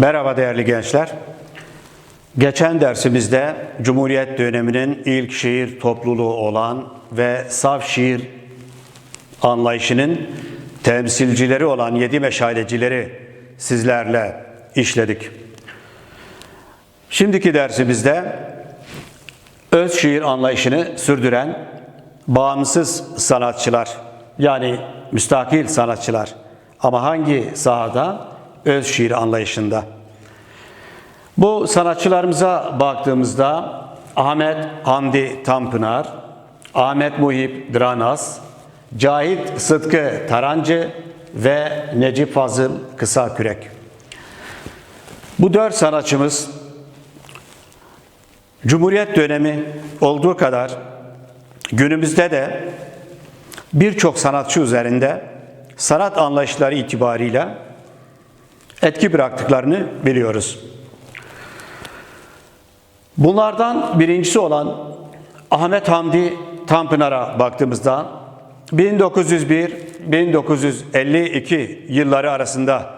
Merhaba değerli gençler. Geçen dersimizde Cumhuriyet döneminin ilk şiir topluluğu olan ve saf şiir anlayışının temsilcileri olan yedi meşalecileri sizlerle işledik. Şimdiki dersimizde öz şiir anlayışını sürdüren bağımsız sanatçılar yani müstakil sanatçılar ama hangi sahada? Öz şiir anlayışında. Bu sanatçılarımıza baktığımızda Ahmet Hamdi Tanpınar, Ahmet Muhip Dranas, Cahit Sıtkı Tarancı ve Necip Fazıl Kısakürek. Bu dört sanatçımız Cumhuriyet dönemi olduğu kadar günümüzde de birçok sanatçı üzerinde sanat anlayışları itibariyle etki bıraktıklarını biliyoruz. Bunlardan birincisi olan Ahmet Hamdi Tanpınar'a baktığımızda 1901-1952 yılları arasında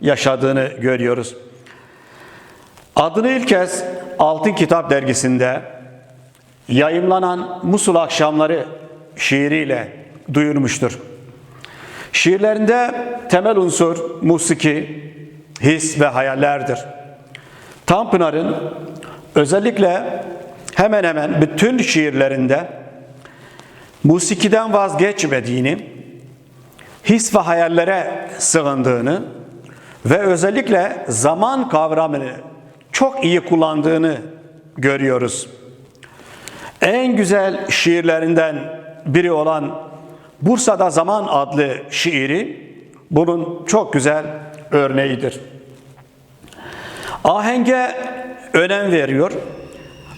yaşadığını görüyoruz. Adını ilk kez Altın Kitap dergisinde yayımlanan Musul Akşamları şiiriyle duyurmuştur. Şiirlerinde temel unsur musiki, his ve hayallerdir. Tanpınar'ın özellikle hemen hemen bütün şiirlerinde musikiden vazgeçmediğini, his ve hayallere sığındığını ve özellikle zaman kavramını çok iyi kullandığını görüyoruz. En güzel şiirlerinden biri olan Bursa'da Zaman adlı şiiri bunun çok güzel örneğidir. Ahenge önem veriyor.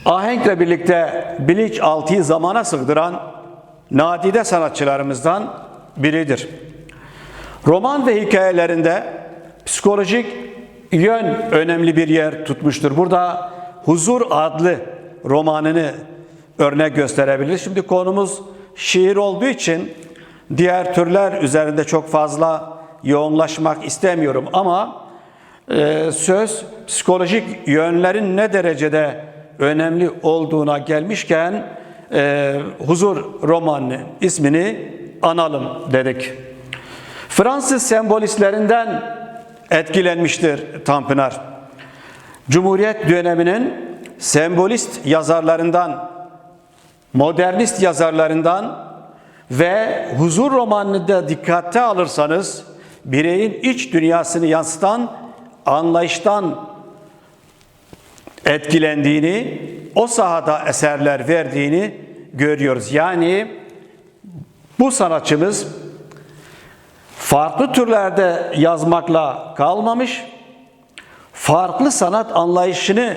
Ahenkle birlikte bilinçaltıyı zamana sığdıran nadide sanatçılarımızdan biridir. Roman ve hikayelerinde psikolojik yön önemli bir yer tutmuştur. Burada Huzur adlı romanını örnek gösterebiliriz. Şimdi konumuz şiir olduğu için diğer türler üzerinde çok fazla yoğunlaşmak istemiyorum ama söz psikolojik yönlerin ne derecede önemli olduğuna gelmişken e, Huzur romanı ismini analım dedik. Fransız sembolistlerinden etkilenmiştir Tanpınar. Cumhuriyet döneminin sembolist yazarlarından, modernist yazarlarından ve huzur romanını da dikkate alırsanız bireyin iç dünyasını yansıtan anlayıştan etkilendiğini, o sahada eserler verdiğini görüyoruz. Yani bu sanatçımız farklı türlerde yazmakla kalmamış, farklı sanat anlayışını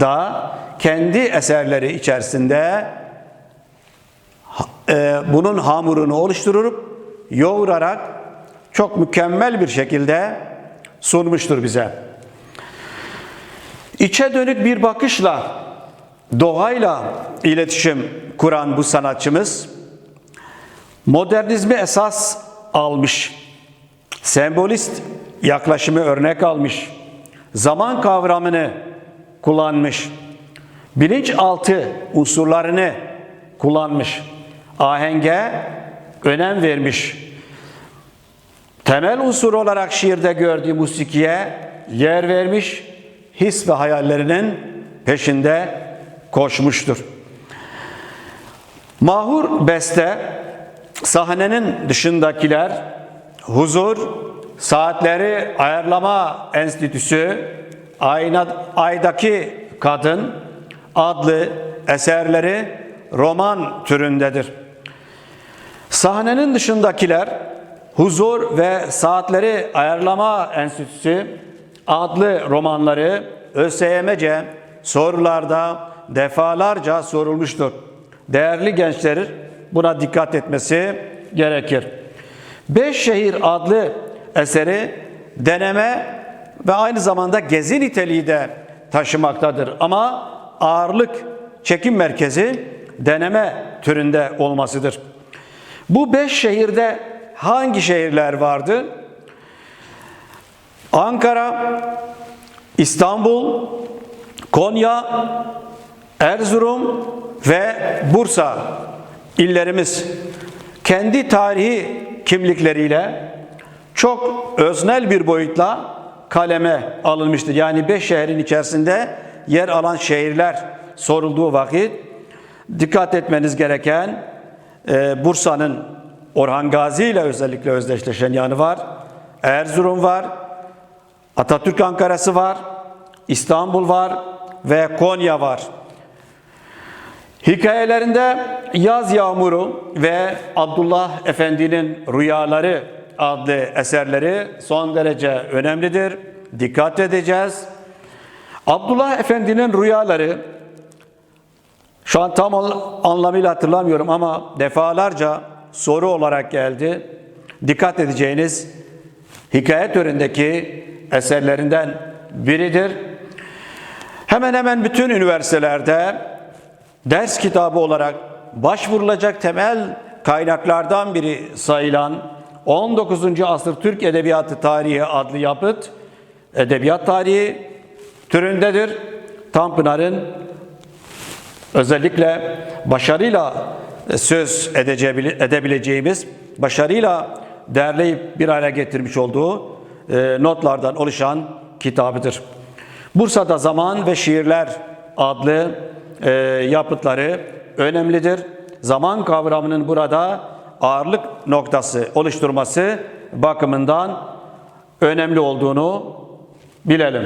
da kendi eserleri içerisinde e, bunun hamurunu oluşturup yoğurarak çok mükemmel bir şekilde sunmuştur bize. İçe dönük bir bakışla doğayla iletişim kuran bu sanatçımız modernizmi esas almış, sembolist yaklaşımı örnek almış, zaman kavramını kullanmış, bilinçaltı unsurlarını kullanmış, ahenge önem vermiş. Temel unsur olarak şiirde gördüğü musikiye yer vermiş, his ve hayallerinin peşinde koşmuştur. Mahur beste sahnenin dışındakiler huzur, saatleri ayarlama enstitüsü, ayna, aydaki kadın adlı eserleri roman türündedir. Sahnenin dışındakiler Huzur ve Saatleri Ayarlama Enstitüsü adlı romanları ÖSYM'ce sorularda defalarca sorulmuştur. Değerli gençler buna dikkat etmesi gerekir. Beş Şehir adlı eseri deneme ve aynı zamanda gezi niteliği de taşımaktadır. Ama ağırlık çekim merkezi deneme türünde olmasıdır. Bu beş şehirde hangi şehirler vardı? Ankara, İstanbul, Konya, Erzurum ve Bursa illerimiz kendi tarihi kimlikleriyle çok öznel bir boyutla kaleme alınmıştır. Yani beş şehrin içerisinde yer alan şehirler sorulduğu vakit dikkat etmeniz gereken e, Bursa'nın Orhan Gazi ile özellikle özdeşleşen yanı var. Erzurum var. Atatürk Ankara'sı var. İstanbul var ve Konya var. Hikayelerinde Yaz Yağmuru ve Abdullah Efendi'nin Rüyaları adlı eserleri son derece önemlidir. Dikkat edeceğiz. Abdullah Efendi'nin rüyaları şu an tam anlamıyla hatırlamıyorum ama defalarca soru olarak geldi. Dikkat edeceğiniz hikaye türündeki eserlerinden biridir. Hemen hemen bütün üniversitelerde ders kitabı olarak başvurulacak temel kaynaklardan biri sayılan 19. asır Türk Edebiyatı Tarihi adlı yapıt edebiyat tarihi türündedir. Tanpınar'ın özellikle başarıyla söz edebileceğimiz, başarıyla derleyip bir hale getirmiş olduğu e, notlardan oluşan kitabıdır. Bursa'da Zaman ve Şiirler adlı e, yapıtları önemlidir. Zaman kavramının burada ağırlık noktası oluşturması bakımından önemli olduğunu bilelim.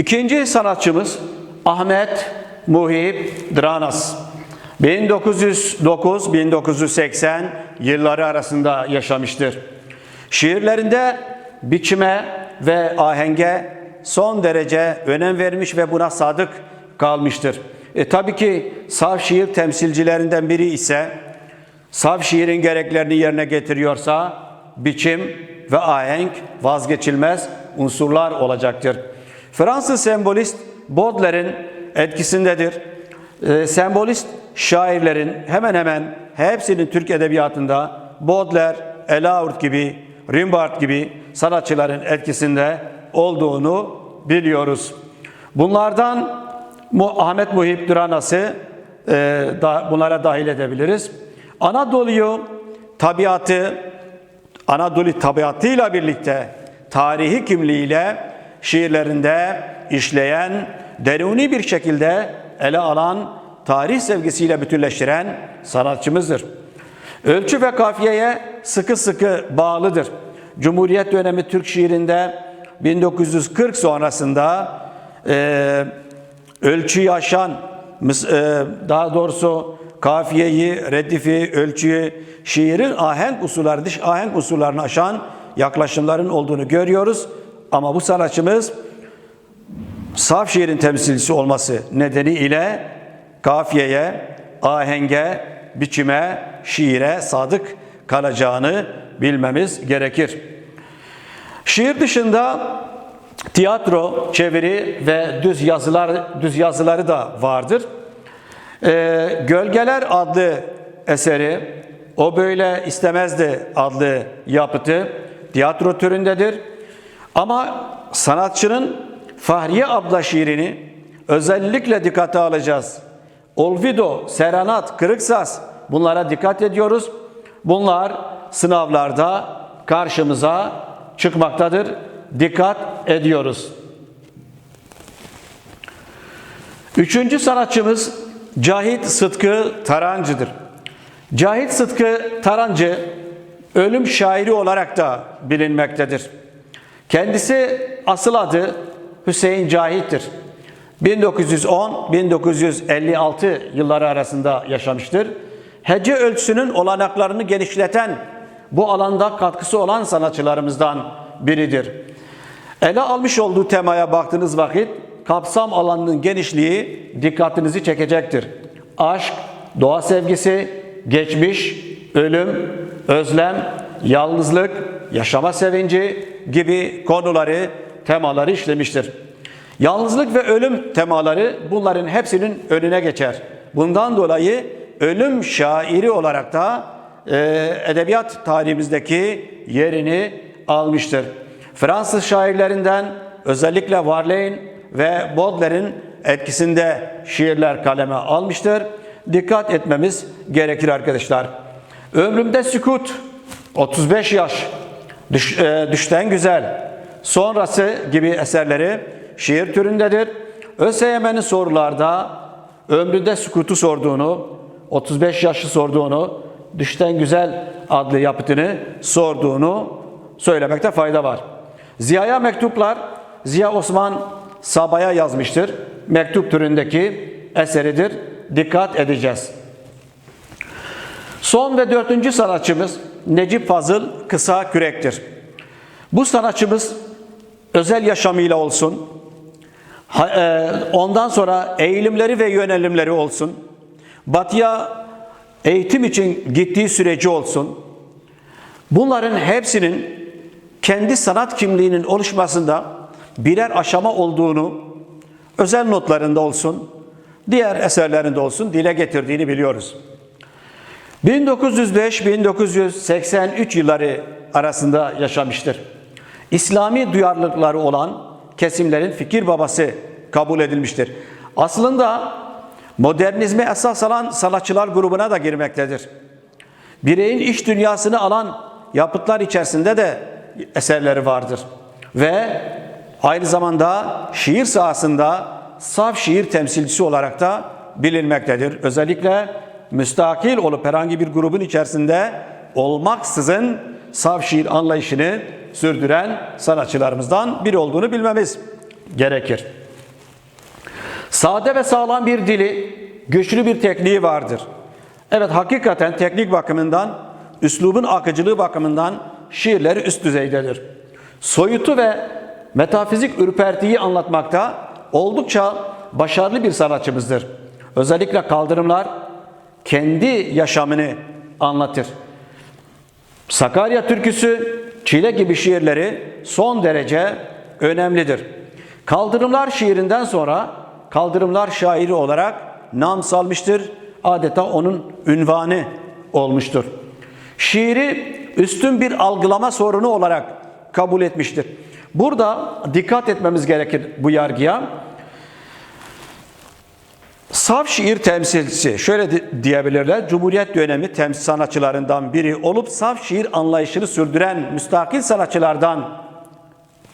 İkinci sanatçımız Ahmet Muhip Dranas. 1909-1980 yılları arasında yaşamıştır. Şiirlerinde biçime ve ahenge son derece önem vermiş ve buna sadık kalmıştır. E, tabii ki saf şiir temsilcilerinden biri ise saf şiirin gereklerini yerine getiriyorsa biçim ve ahenk vazgeçilmez unsurlar olacaktır. Fransız sembolist Baudelaire'in etkisindedir. E, sembolist şairlerin hemen hemen hepsinin Türk edebiyatında Baudelaire, Elaourt gibi, Rimbaud gibi sanatçıların etkisinde olduğunu biliyoruz. Bunlardan Ahmet Muhip Duranas'ı e, da, bunlara dahil edebiliriz. Anadolu'yu tabiatı, Anadolu tabiatıyla birlikte tarihi kimliğiyle şiirlerinde işleyen, deruni bir şekilde ele alan, tarih sevgisiyle bütünleştiren sanatçımızdır. Ölçü ve kafiyeye sıkı sıkı bağlıdır. Cumhuriyet dönemi Türk şiirinde 1940 sonrasında e, ölçüyü aşan, e, daha doğrusu kafiyeyi, reddifi, ölçüyü, şiirin ahenk usulları, dış ahenk usullarını aşan yaklaşımların olduğunu görüyoruz. Ama bu sanatçımız saf şiirin temsilcisi olması nedeniyle kafiyeye, ahenge, biçime, şiire sadık kalacağını bilmemiz gerekir. Şiir dışında tiyatro, çeviri ve düz yazılar düz yazıları da vardır. Ee, Gölgeler adlı eseri, o böyle istemezdi adlı yapıtı tiyatro türündedir. Ama sanatçının Fahriye abla şiirini özellikle dikkate alacağız. Olvido, Serenat, Kırıksas bunlara dikkat ediyoruz. Bunlar sınavlarda karşımıza çıkmaktadır. Dikkat ediyoruz. Üçüncü sanatçımız Cahit Sıtkı Tarancı'dır. Cahit Sıtkı Tarancı ölüm şairi olarak da bilinmektedir. Kendisi asıl adı Hüseyin Cahit'tir. 1910-1956 yılları arasında yaşamıştır. Hece ölçüsünün olanaklarını genişleten, bu alanda katkısı olan sanatçılarımızdan biridir. Ele almış olduğu temaya baktığınız vakit kapsam alanının genişliği dikkatinizi çekecektir. Aşk, doğa sevgisi, geçmiş, ölüm, özlem, yalnızlık, yaşama sevinci gibi konuları, temaları işlemiştir. Yalnızlık ve ölüm temaları bunların hepsinin önüne geçer. Bundan dolayı ölüm şairi olarak da e, edebiyat tarihimizdeki yerini almıştır. Fransız şairlerinden özellikle Varley'in ve Baudelaire'in etkisinde şiirler kaleme almıştır. Dikkat etmemiz gerekir arkadaşlar. Ömrümde sükut 35 yaş Düş, e, Düşten Güzel sonrası gibi eserleri şiir türündedir. ÖSYM'nin sorularda ömründe sükutu sorduğunu, 35 yaşı sorduğunu, Düşten Güzel adlı yapıtını sorduğunu söylemekte fayda var. Ziya'ya mektuplar Ziya Osman Sabah'a yazmıştır. Mektup türündeki eseridir. Dikkat edeceğiz. Son ve dördüncü sanatçımız Necip Fazıl Kısa Kürek'tir. Bu sanatçımız özel yaşamıyla olsun, e, ondan sonra eğilimleri ve yönelimleri olsun, batıya eğitim için gittiği süreci olsun, bunların hepsinin kendi sanat kimliğinin oluşmasında birer aşama olduğunu özel notlarında olsun, diğer eserlerinde olsun dile getirdiğini biliyoruz. 1905-1983 yılları arasında yaşamıştır. İslami duyarlılıkları olan kesimlerin fikir babası kabul edilmiştir. Aslında modernizme esas alan sanatçılar grubuna da girmektedir. Bireyin iç dünyasını alan yapıtlar içerisinde de eserleri vardır. Ve aynı zamanda şiir sahasında saf şiir temsilcisi olarak da bilinmektedir. Özellikle müstakil olup herhangi bir grubun içerisinde olmaksızın saf şiir anlayışını sürdüren sanatçılarımızdan biri olduğunu bilmemiz gerekir. Sade ve sağlam bir dili, güçlü bir tekniği vardır. Evet hakikaten teknik bakımından, üslubun akıcılığı bakımından şiirleri üst düzeydedir. Soyutu ve metafizik ürpertiyi anlatmakta oldukça başarılı bir sanatçımızdır. Özellikle kaldırımlar kendi yaşamını anlatır. Sakarya türküsü, Çile gibi şiirleri son derece önemlidir. Kaldırımlar şiirinden sonra kaldırımlar şairi olarak nam salmıştır. Adeta onun ünvanı olmuştur. Şiiri üstün bir algılama sorunu olarak kabul etmiştir. Burada dikkat etmemiz gerekir bu yargıya. Saf şiir temsilcisi, şöyle di- diyebilirler, Cumhuriyet dönemi temsil sanatçılarından biri olup saf şiir anlayışını sürdüren müstakil sanatçılardan,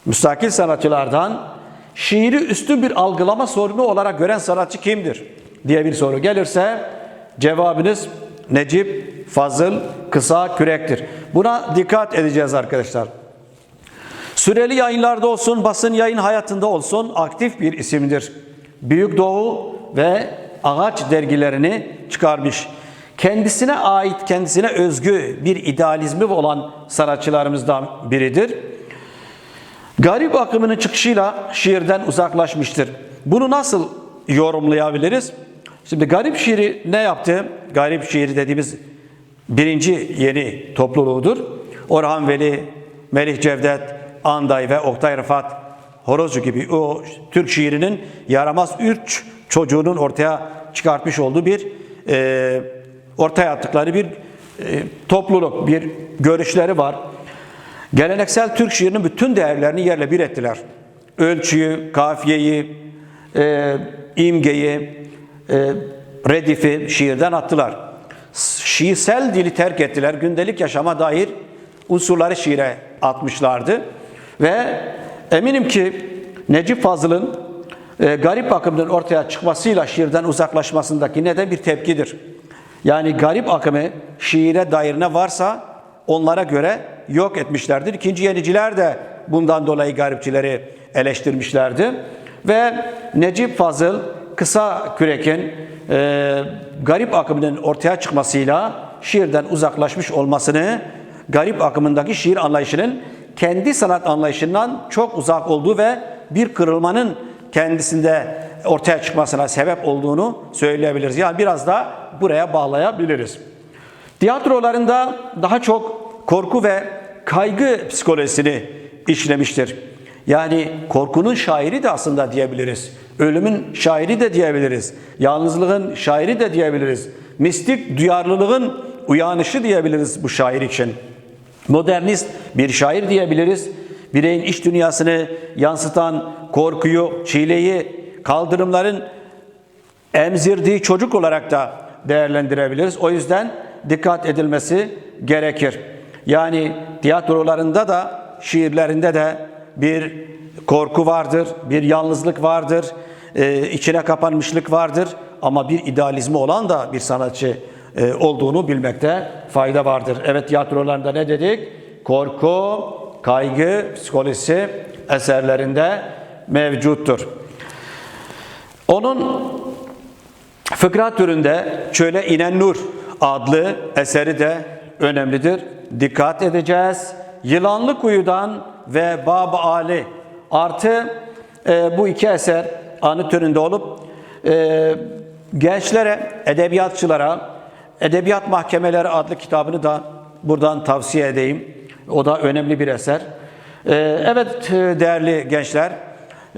müstakil sanatçılardan şiiri üstün bir algılama sorunu olarak gören sanatçı kimdir diye bir soru gelirse cevabınız Necip Fazıl Kısa Kürek'tir. Buna dikkat edeceğiz arkadaşlar. Süreli yayınlarda olsun, basın yayın hayatında olsun aktif bir isimdir. Büyük Doğu ve Ağaç dergilerini çıkarmış. Kendisine ait, kendisine özgü bir idealizmi olan sanatçılarımızdan biridir. Garip akımının çıkışıyla şiirden uzaklaşmıştır. Bunu nasıl yorumlayabiliriz? Şimdi garip şiiri ne yaptı? Garip şiiri dediğimiz birinci yeni topluluğudur. Orhan Veli, Melih Cevdet, Anday ve Oktay Rıfat Horozcu gibi o Türk şiirinin yaramaz üç çocuğunun ortaya çıkartmış olduğu bir e, ortaya attıkları bir e, topluluk, bir görüşleri var. Geleneksel Türk şiirinin bütün değerlerini yerle bir ettiler. Ölçüyü, kafiyeyi, e, imgeyi, e, redifi şiirden attılar. Şiirsel dili terk ettiler. Gündelik yaşama dair unsurları şiire atmışlardı. Ve eminim ki Necip Fazıl'ın e, garip akımının ortaya çıkmasıyla şiirden uzaklaşmasındaki neden bir tepkidir. Yani garip akımı şiire dair ne varsa onlara göre yok etmişlerdir. İkinci yeniciler de bundan dolayı garipçileri eleştirmişlerdi. Ve Necip Fazıl kısa kürekin e, garip akımının ortaya çıkmasıyla şiirden uzaklaşmış olmasını garip akımındaki şiir anlayışının kendi sanat anlayışından çok uzak olduğu ve bir kırılmanın kendisinde ortaya çıkmasına sebep olduğunu söyleyebiliriz. Yani biraz da buraya bağlayabiliriz. Tiyatrolarında daha çok korku ve kaygı psikolojisini işlemiştir. Yani korkunun şairi de aslında diyebiliriz. Ölümün şairi de diyebiliriz. Yalnızlığın şairi de diyebiliriz. Mistik duyarlılığın uyanışı diyebiliriz bu şair için. Modernist bir şair diyebiliriz. Bireyin iç dünyasını yansıtan korkuyu, çileyi, kaldırımların emzirdiği çocuk olarak da değerlendirebiliriz. O yüzden dikkat edilmesi gerekir. Yani tiyatrolarında da şiirlerinde de bir korku vardır, bir yalnızlık vardır, e, içine kapanmışlık vardır ama bir idealizmi olan da bir sanatçı e, olduğunu bilmekte fayda vardır. Evet tiyatrolarında ne dedik? Korku, kaygı, psikolojisi eserlerinde mevcuttur. Onun fıkra türünde Çöle inen Nur adlı eseri de önemlidir. Dikkat edeceğiz. Yılanlı Kuyu'dan ve Bab-ı Ali artı e, bu iki eser anı türünde olup e, gençlere, edebiyatçılara Edebiyat Mahkemeleri adlı kitabını da buradan tavsiye edeyim. O da önemli bir eser. E, evet e, değerli gençler,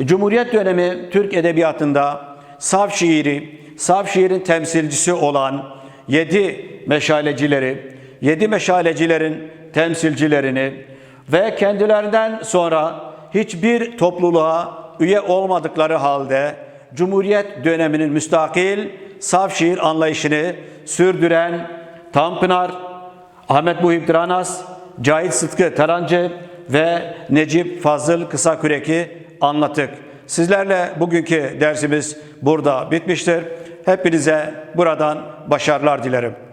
Cumhuriyet dönemi Türk edebiyatında saf şiiri, saf şiirin temsilcisi olan yedi meşalecileri, yedi meşalecilerin temsilcilerini ve kendilerinden sonra hiçbir topluluğa üye olmadıkları halde Cumhuriyet döneminin müstakil saf şiir anlayışını sürdüren Tanpınar, Ahmet Muhip Dranas, Cahit Sıtkı Tarancı ve Necip Fazıl Kısakürek'i anlattık. Sizlerle bugünkü dersimiz burada bitmiştir. Hepinize buradan başarılar dilerim.